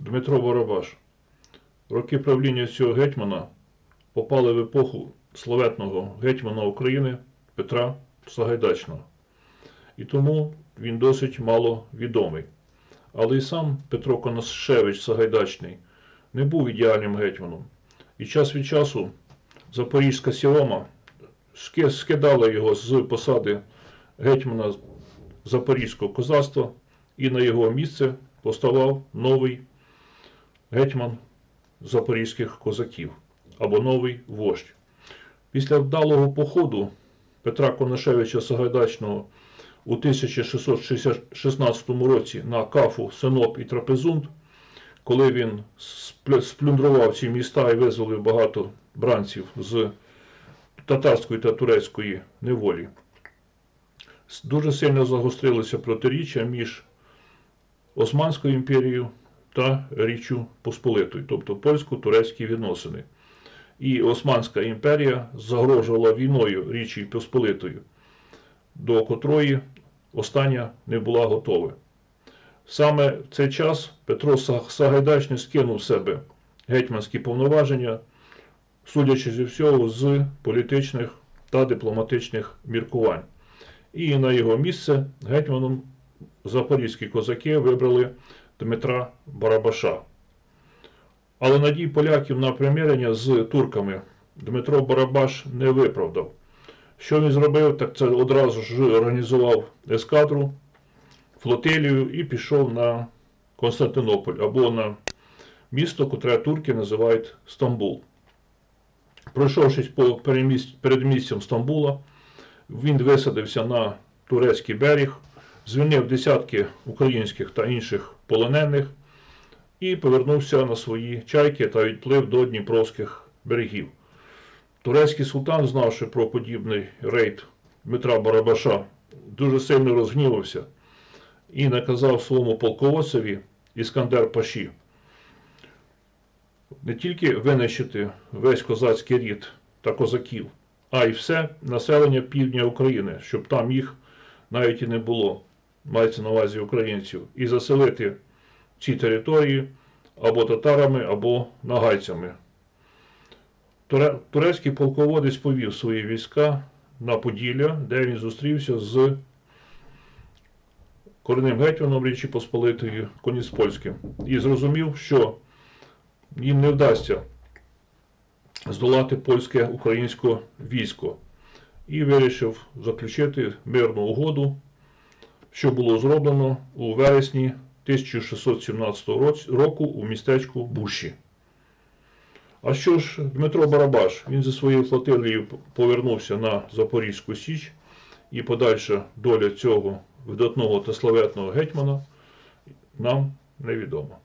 Дмитро Барабаш. Роки правління цього гетьмана попали в епоху славетного гетьмана України Петра Сагайдачного. І тому він досить мало відомий. Але і сам Петро Конашевич Сагайдачний не був ідеальним гетьманом. І час від часу Запорізька сіома скидала його з посади гетьмана Запорізького козацтва, і на його місце поставав новий гетьман запорізьких козаків або новий вождь. Після вдалого походу Петра Конашевича Сагайдачного у 1616 році на Кафу, Синоп і Трапезунд, коли він сплюндрував ці міста і визволив багато бранців з татарської та турецької неволі. Дуже сильно загострилися протиріччя між Османською імперією та Річчю Посполитою, тобто польсько-турецькі відносини. І Османська імперія загрожувала війною Річчю Посполитою, до котрої остання не була готова. Саме в цей час Петро Сагайдачний скинув з себе гетьманські повноваження, судячи зі всього, з політичних та дипломатичних міркувань. І на його місце гетьманом запорізькі козаки вибрали Дмитра Барабаша. Але надій поляків на примирення з турками Дмитро Барабаш не виправдав. Що він зробив, так це одразу ж організував ескадру, флотилію і пішов на Константинополь або на місто, котре турки називають Стамбул. Пройшовшись по передмістям Стамбула, він висадився на турецький берег, звільнив десятки українських та інших полонених і повернувся на свої чайки та відплив до Дніпровських берегів. Турецький султан, знавши про подібний рейд Дмитра Барабаша, дуже сильно розгнівався і наказав своєму полководцеві Іскандер Паші не тільки винищити весь козацький рід та козаків, а й все населення півдня України, щоб там їх навіть і не було, мається на увазі українців, і заселити ці території або татарами, або нагайцями. Турецький полководець повів свої війська на Поділля, де він зустрівся з коренним гетьманом Річі Посполитої Коніспольським і зрозумів, що їм не вдасться здолати польське українське військо і вирішив заключити мирну угоду, що було зроблено у вересні 1617 року у містечку Буші. А що ж Дмитро Барабаш? Він зі своєю флотилією повернувся на Запорізьку Січ, і подальша доля цього видатного та славетного гетьмана нам невідома.